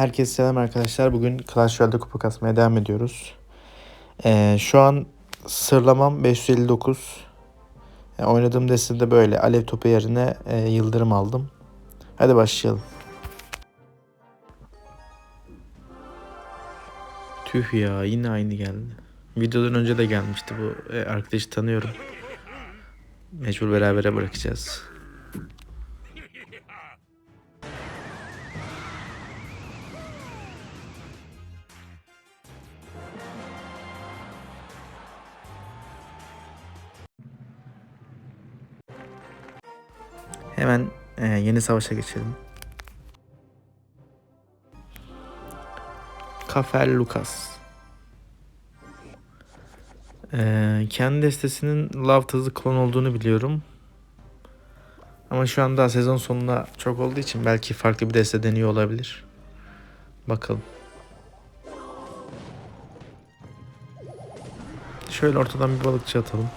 Herkese selam arkadaşlar. Bugün Clash Royale'de kupa kasmaya devam ediyoruz. Ee, şu an sırlamam 559. Yani oynadığım destede böyle alev topu yerine e, yıldırım aldım. Hadi başlayalım. Tüh ya yine aynı geldi. Videodan önce de gelmişti bu. E, arkadaşı tanıyorum. Mecbur berabere bırakacağız. Hemen e, yeni savaşa geçelim. Kafer Lucas. E, kendi destesinin Love Tazı klon olduğunu biliyorum. Ama şu anda sezon sonuna çok olduğu için belki farklı bir deste deniyor olabilir. Bakalım. Şöyle ortadan bir balıkçı atalım.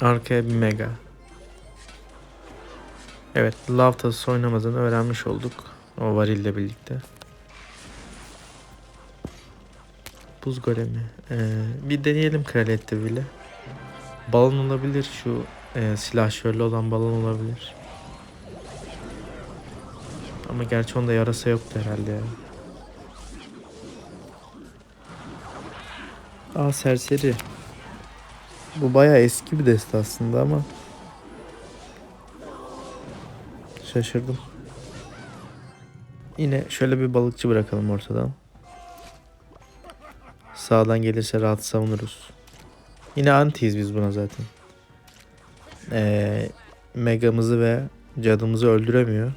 Arkaya bir mega. Evet, Love Tası oynamadığını öğrenmiş olduk. O varille birlikte. Buz golemi. Ee, bir deneyelim kraliyette bile. Balon olabilir şu e, silah şöyle olan balon olabilir. Ama gerçi onda yarasa yoktu herhalde ya. Aa serseri. Bu bayağı eski bir deste aslında ama şaşırdım. Yine şöyle bir balıkçı bırakalım ortadan. Sağdan gelirse rahat savunuruz. Yine antiyiz biz buna zaten. Ee, megamızı ve cadımızı öldüremiyor.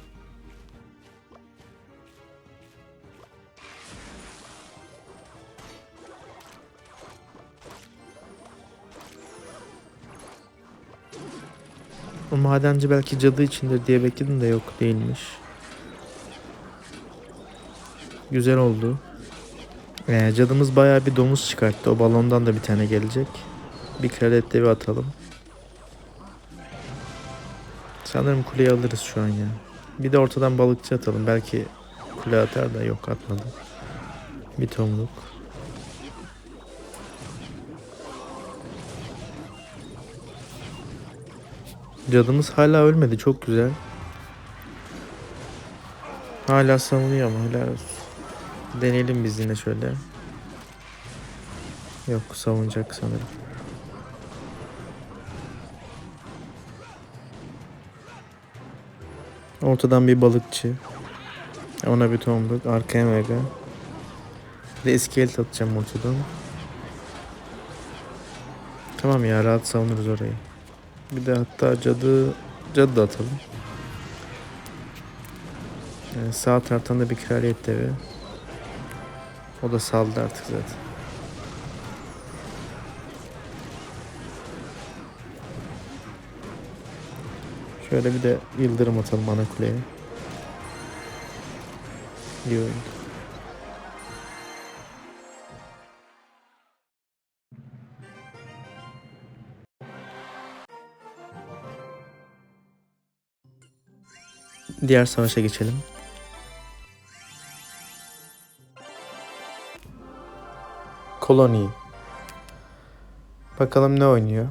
Madenci belki cadı içindir diye bekledim de yok değilmiş. Güzel oldu. Ee, cadımız bayağı bir domuz çıkarttı. O balondan da bir tane gelecek. Bir kraliyet devi atalım. Sanırım kuleyi alırız şu an ya. Bir de ortadan balıkçı atalım. Belki kule atar da yok atmadı. Bir tomruk. Cadımız hala ölmedi. Çok güzel. Hala savunuyor ama helal olsun. Deneyelim biz yine şöyle. Yok savunacak sanırım. Ortadan bir balıkçı. Ona bir tomruk. Arkaya mega. Bir de iskelet atacağım ortadan. Tamam ya rahat savunuruz orayı. Bir de hatta cadı cadı da atalım. Yani sağ taraftan da bir kraliyet devi. O da saldı artık zaten. Şöyle bir de yıldırım atalım ana kuleye. İyi. Diğer savaşa geçelim. Koloni. Bakalım ne oynuyor.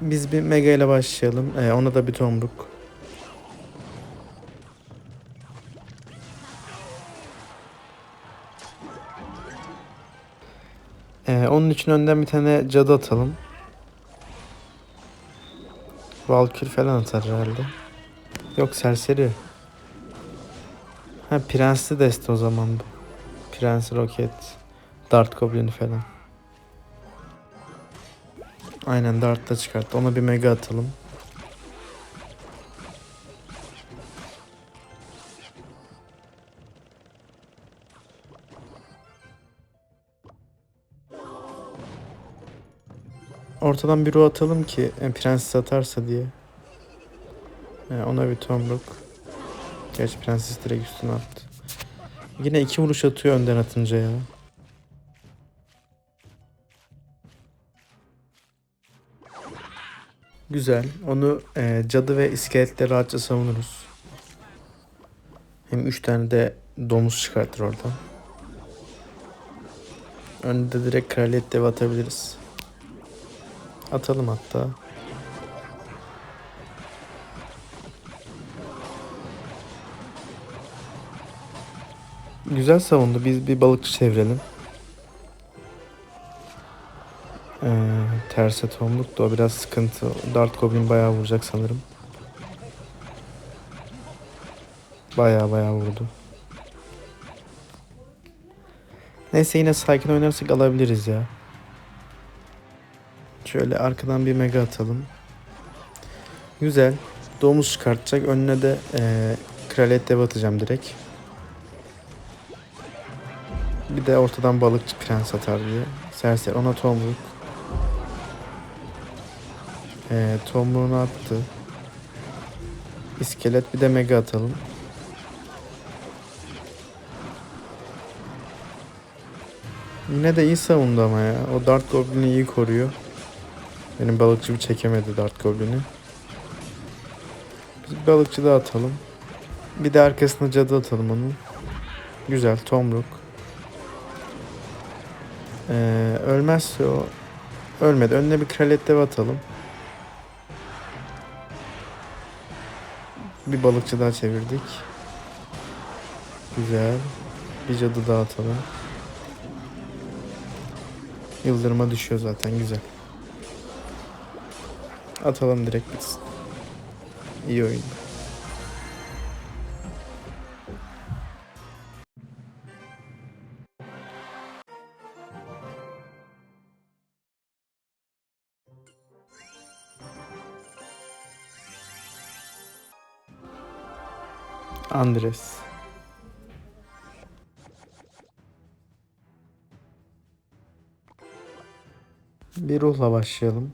Biz bir Mega ile başlayalım. Ee, ona da bir tomruk. Onun için önden bir tane cadı atalım. Valkür falan atar herhalde. Yok serseri. Ha prensli deste o zaman bu. Prens roket. Dart goblin falan. Aynen dart da çıkarttı. Ona bir mega atalım. Ortadan bir ruh atalım ki e, prens satarsa diye. E, ona bir tomruk. Gerçi prenses direkt üstüne attı. Yine iki vuruş atıyor önden atınca ya. Güzel. Onu e, cadı ve iskeletle rahatça savunuruz. Hem üç tane de domuz çıkartır oradan. Önde direkt kraliyet dev atabiliriz. Atalım hatta. Güzel savundu. Biz bir balıkçı çevirelim. Ee, terse tomluk da o biraz sıkıntı. Dart Goblin bayağı vuracak sanırım. Bayağı bayağı vurdu. Neyse yine sakin oynarsak alabiliriz ya. Şöyle arkadan bir mega atalım. Güzel. Domuz çıkartacak. Önüne de e, kraliyet dev atacağım direkt. Bir de ortadan balıkçı prens atar diye. Serseri ona tomruk. E, tomruğunu attı. İskelet bir de mega atalım. Yine de iyi savundu ama ya. O Dart Goblin'i iyi koruyor. Benim balıkçı bir çekemedi Dart Goblin'i. Biz balıkçı da atalım. Bir de arkasına cadı atalım onun. Güzel tomruk. Ee, ölmezse o ölmedi. Önüne bir kraliyet dev atalım. Bir balıkçı daha çevirdik. Güzel. Bir cadı daha atalım. Yıldırıma düşüyor zaten güzel. Atalım direkt bitsin. İyi oyun. Andres. Bir ruhla başlayalım.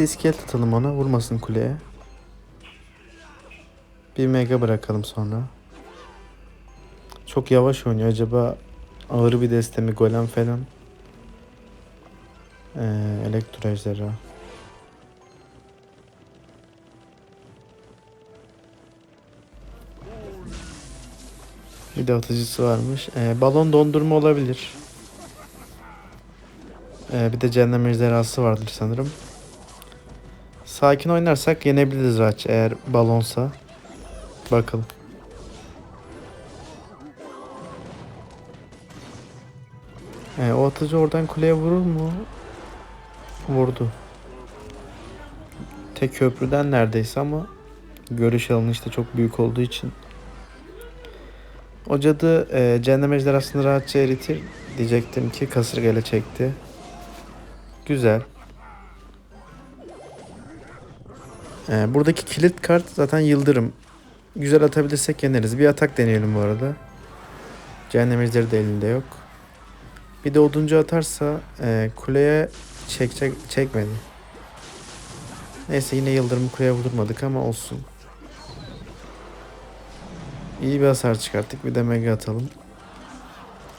De iskelet atalım ona vurmasın kuleye. Bir mega bırakalım sonra. Çok yavaş oynuyor. Acaba ağır bir deste mi golem falan? Ee, elektro ejderha. Bir de atıcısı varmış. Ee, balon dondurma olabilir. Ee, bir de cehennem ejderhası vardır sanırım. Sakin oynarsak yenebiliriz rahat eğer balonsa. Bakalım. Ee, o atıcı oradan kuleye vurur mu? Vurdu. Tek köprüden neredeyse ama görüş alanı işte çok büyük olduğu için o cadı e, cehennem ejderhasını rahatça eritir diyecektim ki kasırgayla çekti. Güzel. E, buradaki kilit kart zaten yıldırım. Güzel atabilirsek yeneriz. Bir atak deneyelim bu arada. Cehennem ejderi de elinde yok. Bir de oduncu atarsa e, kuleye çekecek çekmedi. Neyse yine yıldırımı kuleye vurmadık ama olsun. İyi bir hasar çıkarttık. Bir de mega atalım.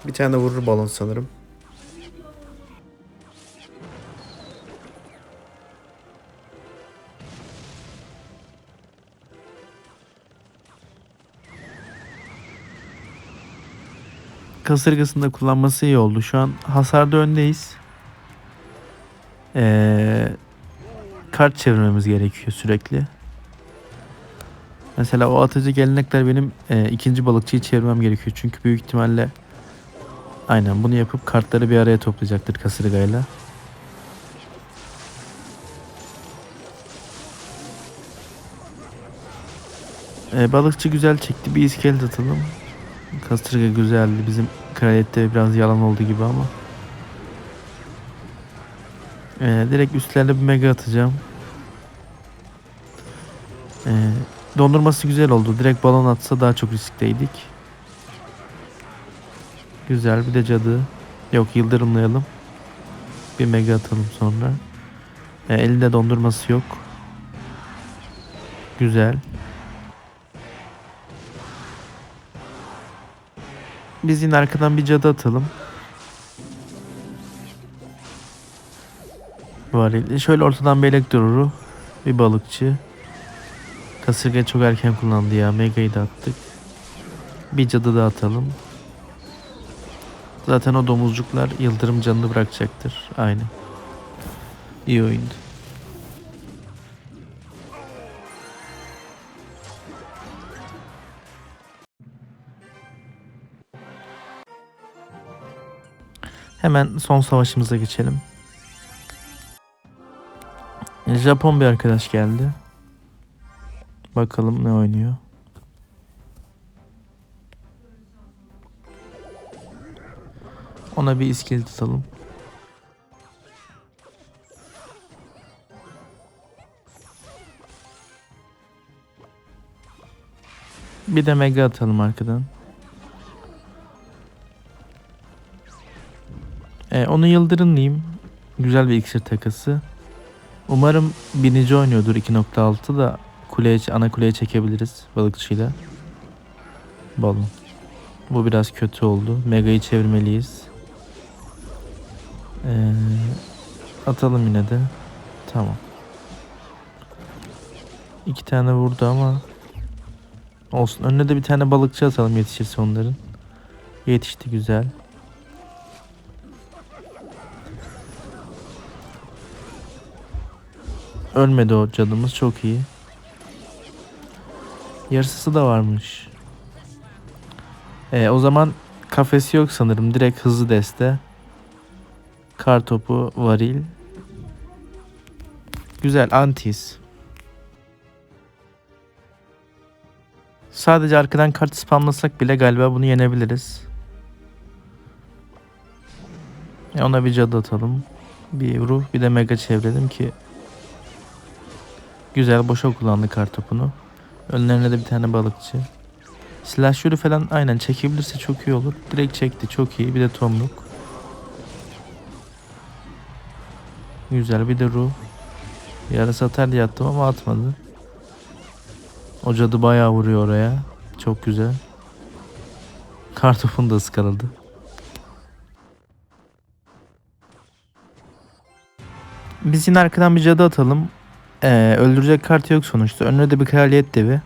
Bir tane de vurur balon sanırım. Kasırgasını da kullanması iyi oldu. Şu an hasarda öndeyiz. Ee, kart çevirmemiz gerekiyor sürekli. Mesela o atıcı gelenekler benim e, ikinci balıkçıyı çevirmem gerekiyor. Çünkü büyük ihtimalle aynen bunu yapıp kartları bir araya toplayacaktır kasırgayla. E, balıkçı güzel çekti. Bir iskelet atalım. Kasırga güzeldi. Bizim kraliyette biraz yalan oldu gibi ama. E, direkt üstlerine bir mega atacağım. E, Dondurması güzel oldu. Direkt balon atsa daha çok riskteydik. Güzel bir de cadı. Yok yıldırımlayalım. Bir mega atalım sonra. E, elinde dondurması yok. Güzel. Biz yine arkadan bir cadı atalım. Varil. Şöyle ortadan bir elektroru. Bir balıkçı. Kasırga çok erken kullandı ya. Mega'yı da attık. Bir cadı da atalım. Zaten o domuzcuklar yıldırım canını bırakacaktır. Aynı. İyi oyundu. Hemen son savaşımıza geçelim. Japon bir arkadaş geldi. Bakalım ne oynuyor. Ona bir iskelet atalım. Bir de mega atalım arkadan. Ee, onu yıldırımlayayım. Güzel bir iksir takası. Umarım binici oynuyordur 2.6 da kuleye, ana kuleye çekebiliriz balıkçıyla. Balon. Bu biraz kötü oldu. Mega'yı çevirmeliyiz. Ee, atalım yine de. Tamam. İki tane vurdu ama olsun. Önüne de bir tane balıkçı atalım yetişirse onların. Yetişti güzel. Ölmedi o cadımız çok iyi. Yarısısı da varmış. Ee, o zaman kafesi yok sanırım. Direkt hızlı deste. Kar topu, varil. Güzel antis. Sadece arkadan kart spamlasak bile galiba bunu yenebiliriz. E ona bir cadı atalım. Bir ruh bir de mega çevirelim ki Güzel boşa kullandı kartopunu. Önlerine de bir tane balıkçı. Slasher'ı falan aynen çekebilirse çok iyi olur. Direkt çekti çok iyi. Bir de tomruk. Güzel bir de ruh. Yarısı atar diye attım ama atmadı. O cadı bayağı vuruyor oraya. Çok güzel. Kartopunu da ıskaladı. Biz yine arkadan bir cadı atalım. Ee, öldürecek kartı yok sonuçta. Önüne de bir kraliyet devi.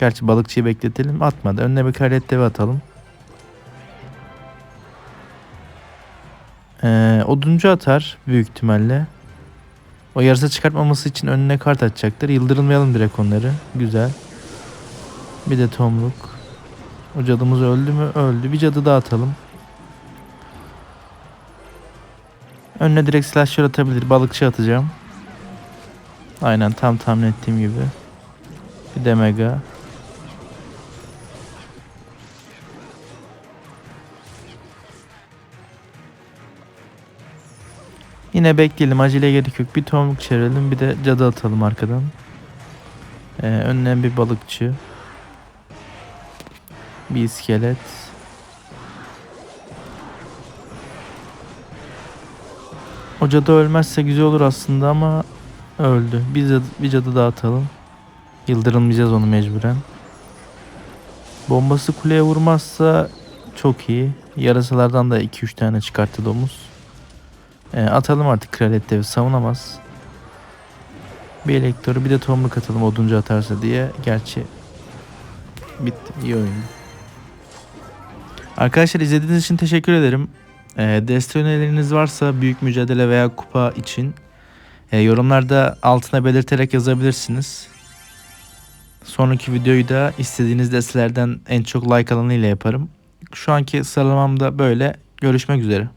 Gerçi balıkçıyı bekletelim. Atmadı. Önüne bir kraliyet devi atalım. Ee, oduncu atar büyük ihtimalle. O yarısı çıkartmaması için önüne kart atacaktır. Yıldırılmayalım direkt onları. Güzel. Bir de tomruk. O cadımız öldü mü? Öldü. Bir cadı daha atalım. Önüne direkt slasher atabilir. Balıkçı atacağım. Aynen tam tahmin ettiğim gibi. Bir de mega. Yine bekleyelim acele gerek yok. Bir tomruk çevirelim bir de cadı atalım arkadan. Ee, önüne bir balıkçı. Bir iskelet. O cadı ölmezse güzel olur aslında ama Öldü. Bir cadı, bir cadı daha atalım. Yıldırılmayacağız onu mecburen. Bombası kuleye vurmazsa çok iyi. Yarasalardan da 2-3 tane çıkarttı domuz. E, atalım artık kraliyet devi savunamaz. Bir elektörü bir de tomruk atalım oduncu atarsa diye. Gerçi bitti. İyi oyun. Arkadaşlar izlediğiniz için teşekkür ederim. E, destek önerileriniz varsa büyük mücadele veya kupa için e, yorumlarda altına belirterek yazabilirsiniz. Sonraki videoyu da istediğiniz destelerden en çok like alanı ile yaparım. Şu anki sıralamam da böyle. Görüşmek üzere.